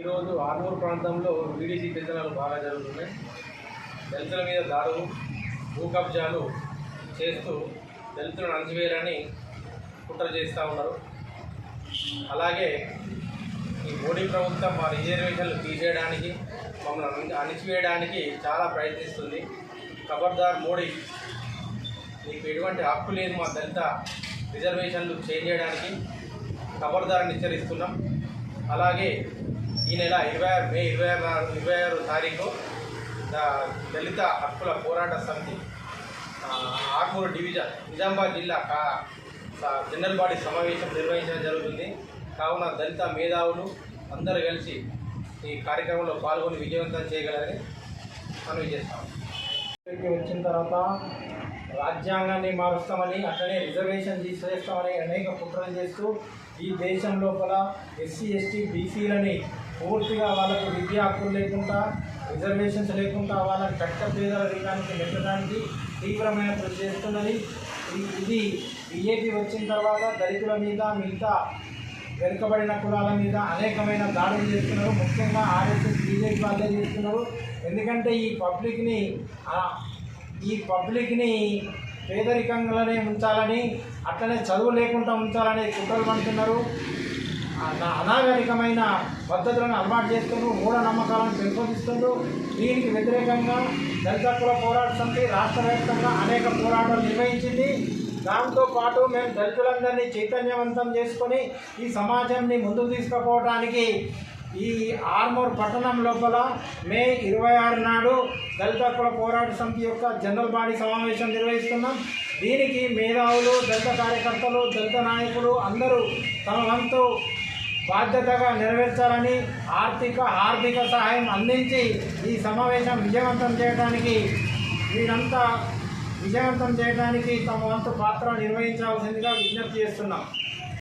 ఈరోజు ఆర్మూర్ ప్రాంతంలో వీడీసీ పెద్దనాలు బాగా జరుగుతున్నాయి. దళితుల మీద దాడులు భూ కబ్జాలు చేస్తూ దళితులను అణచివేయాలని కుట్ర చేస్తూ ఉన్నారు. అలాగే ఈ మోడీ ప్రభుత్వం మా రిజర్వేషన్లు తీసేయడానికి మమ్మల్ని అణచివేయడానికి అణిచివేయడానికి చాలా ప్రయత్నిస్తుంది. ఖబర్దార్ మోడీ మీకు ఎటువంటి హక్కు లేదు మా దళిత రిజర్వేషన్లు చేంజ్ చేయడానికి. ఖబర్దారిని హెచ్చరిస్తున్నాం. అలాగే ఈ నెల ఇరవై ఆరు మే ఇరవై ఆరు ఇరవై ఆరు తారీఖు దళిత హక్కుల పోరాట సమితి ఆ, ఆర్మూరు డివిజన్ నిజామాబాద్ జిల్లా కా జనరల్ బాడీ సమావేశం నిర్వహించడం జరుగుతుంది. కావున దళిత మేధావులు అందరూ కలిసి ఈ కార్యక్రమంలో పాల్గొని విజయవంతం చేయగలరని మనం చేస్తాం. వచ్చిన తర్వాత రాజ్యాంగాన్ని మారుస్తామని అట్లనే రిజర్వేషన్ తీసేస్తామని అనేక కుట్రలు చేస్తూ ఈ దేశం లోపల ఎస్సీ ఎస్టీ బీసీలని పూర్తిగా వాళ్ళకు విద్యా హక్కులు లేకుండా రిజర్వేషన్స్ లేకుండా వాళ్ళని కట్ట పేదల రీడానికి నెట్టడానికి తీవ్రమైన కృషి చేస్తున్నది. ఇది బీజేపీ వచ్చిన తర్వాత దళితుల మీద మిగతా వెనుకబడిన కులాల మీద అనేకమైన దాడులు చేస్తున్నారు. ముఖ్యంగా ఆర్ఎస్ఎస్ బీజేపీ వాళ్ళే చేస్తున్నారు. ఎందుకంటే ఈ పబ్లిక్ని ఈ పబ్లిక్ని పేదరికంగానే ఉంచాలని అట్లనే చదువు లేకుండా ఉంచాలని కుట్రలు పంటున్నారు అనాగరికమైన పద్ధతులను అలవాటు చేస్తూ మూఢనమ్మకాలను పెంపొందిస్తుంటూ దీనికి వ్యతిరేకంగా దళిత కుల పోరాట సమితి రాష్ట్ర వ్యాప్తంగా అనేక పోరాటాలు నిర్వహించింది. దాంతోపాటు మేము దళితులందరినీ చైతన్యవంతం చేసుకొని ఈ సమాజాన్ని ముందుకు తీసుకుపోవడానికి ఈ ఆర్మూర్ పట్టణం లోపల మే ఇరవై ఆరు నాడు దళిత కుల పోరాట సమితి యొక్క జనరల్ బాడీ సమావేశం నిర్వహిస్తున్నాం. దీనికి మేధావులు దళిత కార్యకర్తలు దళిత నాయకులు అందరూ తమ వంతు బాధ్యతగా నెరవేర్చాలని ఆర్థిక ఆర్థిక సహాయం అందించి ఈ సమావేశం విజయవంతం చేయడానికి వీరంతా విజయవంతం చేయడానికి తమ వంతు పాత్ర నిర్వహించాల్సిందిగా విజ్ఞప్తి చేస్తున్నాం.